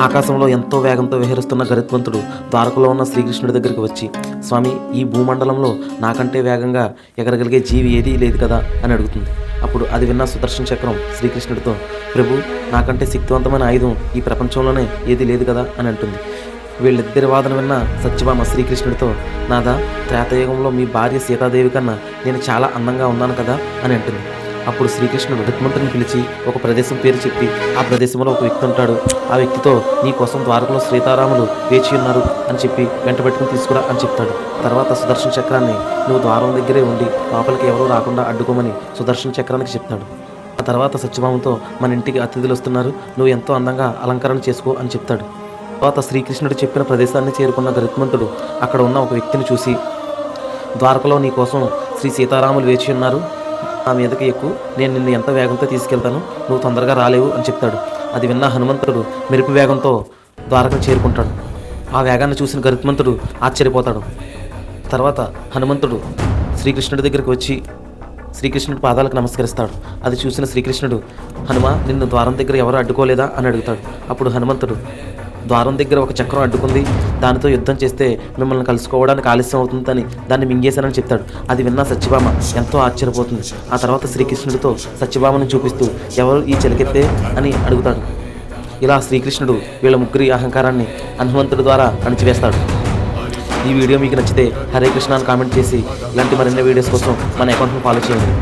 ఆకాశంలో ఎంతో వేగంతో విహరిస్తున్న గరుత్మంతుడు ద్వారకలో ఉన్న శ్రీకృష్ణుడి దగ్గరికి వచ్చి స్వామి ఈ భూమండలంలో నాకంటే వేగంగా ఎగరగలిగే జీవి ఏదీ లేదు కదా? అని అడుగుతుంది. అప్పుడు అది విన్న సుదర్శన చక్రం శ్రీకృష్ణుడితో ప్రభు నాకంటే శక్తివంతమైన ఆయుధం ఈ ప్రపంచంలోనే ఏది లేదు కదా? అని అంటుంది. వీళ్ళిద్దరి వాదన విన్న సత్యభామ శ్రీకృష్ణుడితో నాదా త్రేతయుగంలో మీ భార్య సీతాదేవి కన్నా నేను చాలా అందంగా ఉన్నాను కదా? అని అంటుంది. అప్పుడు శ్రీకృష్ణుడు రుక్మంతుని పిలిచి ఒక ప్రదేశం పేరు చెప్పి ఆ ప్రదేశంలో ఒక వ్యక్తి ఉంటాడు. ఆ వ్యక్తితో నీ కోసం ద్వారకలో సీతారాములు వేచి ఉన్నారు అని చెప్పి వెంట పెట్టుకుని తీసుకురా అని చెప్తాడు. తర్వాత సుదర్శన చక్రాన్ని నువ్వు ద్వారం దగ్గరే ఉండి లోపలికి ఎవరూ రాకుండా అడ్డుకోమని సుదర్శన చక్రానికి చెప్తాడు. ఆ తర్వాత సత్యభామంతో మన ఇంటికి అతిథులు వస్తున్నారు. నువ్వు ఎంతో అందంగా అలంకరణ చేసుకో అని చెప్తాడు. తర్వాత శ్రీకృష్ణుడు చెప్పిన ప్రదేశాన్ని చేరుకున్న రుక్మంతుడు అక్కడ ఉన్న ఒక వ్యక్తిని చూసి ద్వారకలో నీ కోసం శ్రీ సీతారాములు వేచి ఉన్నారు. నా మీదకి ఎక్కువ నేను నిన్ను ఎంత వేగంతో తీసుకెళ్తాను? నువ్వు తొందరగా రాలేవు అని చెప్తాడు. అది విన్న హనుమంతుడు మెరుపు వేగంతో ద్వారకను చేరుకుంటాడు. ఆ వేగాన్ని చూసిన గరుత్మంతుడు ఆశ్చర్యపోతాడు. తర్వాత హనుమంతుడు శ్రీకృష్ణుడి దగ్గరికి వచ్చి శ్రీకృష్ణుడి పాదాలకు నమస్కరిస్తాడు. అది చూసిన శ్రీకృష్ణుడు హనుమ నిన్ను ద్వారం దగ్గర ఎవరు అడ్డుకోలేదా? అని అడుగుతాడు. అప్పుడు హనుమంతుడు ద్వారం దగ్గర ఒక చక్రం అడ్డుకుంది. దానితో యుద్ధం చేస్తే మిమ్మల్ని కలుసుకోవడానికి ఆలస్యం అవుతుందని దాన్ని మింగేశానని చెప్తాడు. అది విన్న సత్యభామ ఎంతో ఆశ్చర్యపోతుంది. ఆ తర్వాత శ్రీకృష్ణుడితో సత్యభామను చూపిస్తూ ఎవరు ఈ చెలికెత్తే? అని అడుగుతాడు. ఇలా శ్రీకృష్ణుడు వీళ్ళ ముగ్గురి అహంకారాన్ని హనుమంతుడి ద్వారా అణిచివేస్తాడు. ఈ వీడియో మీకు నచ్చితే హరే కృష్ణ అని కామెంట్ చేసి ఇలాంటి మరిన్ని వీడియోస్ కోసం మన అకౌంట్ని ఫాలో చేయండి.